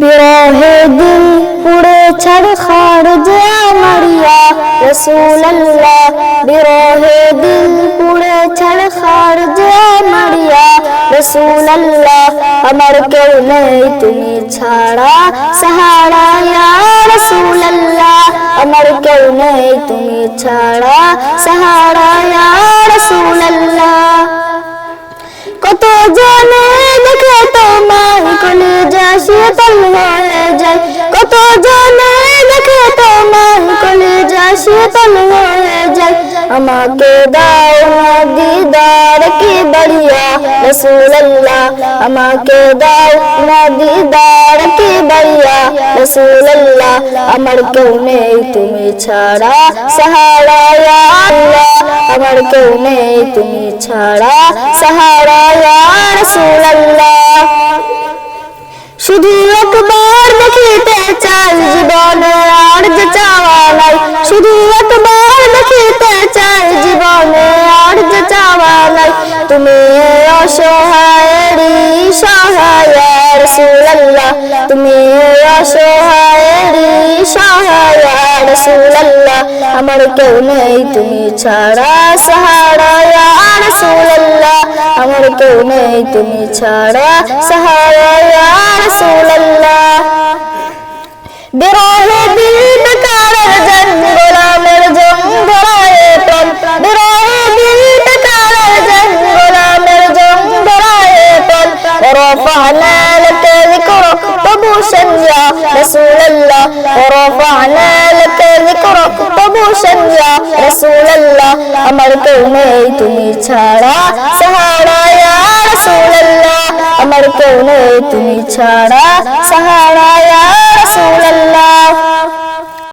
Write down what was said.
বিরহে দিল পুড়ে ছাড় খাড় যে আমারিয়া রসুল্লাহ বিরহে দিল পুড়ে ছাড় খাড় যে আমারিয়া রসুল্লাহ আমার কেউ নেই তুমি ছাড়া সাহারা ইয়া রসুল্লাহ আমার কেউ নেই তুমি ছাড়া সাহারা ইয়া রসুল্লাহ শীতল হয়ে যায় আমাকে দাও দিদার কি বড়িয়া রসুল্লাহ আমাকে দাও দিদার কি বড়িয়া রসুল্লাহ আমার কেউ নেই তুমি ছাড়া সাহারা আমার কেউ নেই তুমি ছাড়া সাহারা রাসূলুল্লাহ। শুধু একবার দেখিতে চাই শুধু একবার দেখিতে চাই জীবনে আর যে চাওয়া নাই। তুমি অসহায়েরই সহায় রসুল্লাহ তুমি অসহায়েরই সহায় রসুল্লাহ আমার কেউ নেই, তুমি ছাড়া সাহারা রাসূলুল্লাহ আমার কেউ নেই, তুমি ছাড়া সাহারা ورفعنا لك ذكرك طبوشا يا رسول الله ورفعنا لك ذكرك طبوشا يا رسول الله আমার কেউ নেই তুমি ছাড়া সাহারা ইয়া রাসূলুল্লাহ আমার কেউ নেই তুমি ছাড়া সাহারা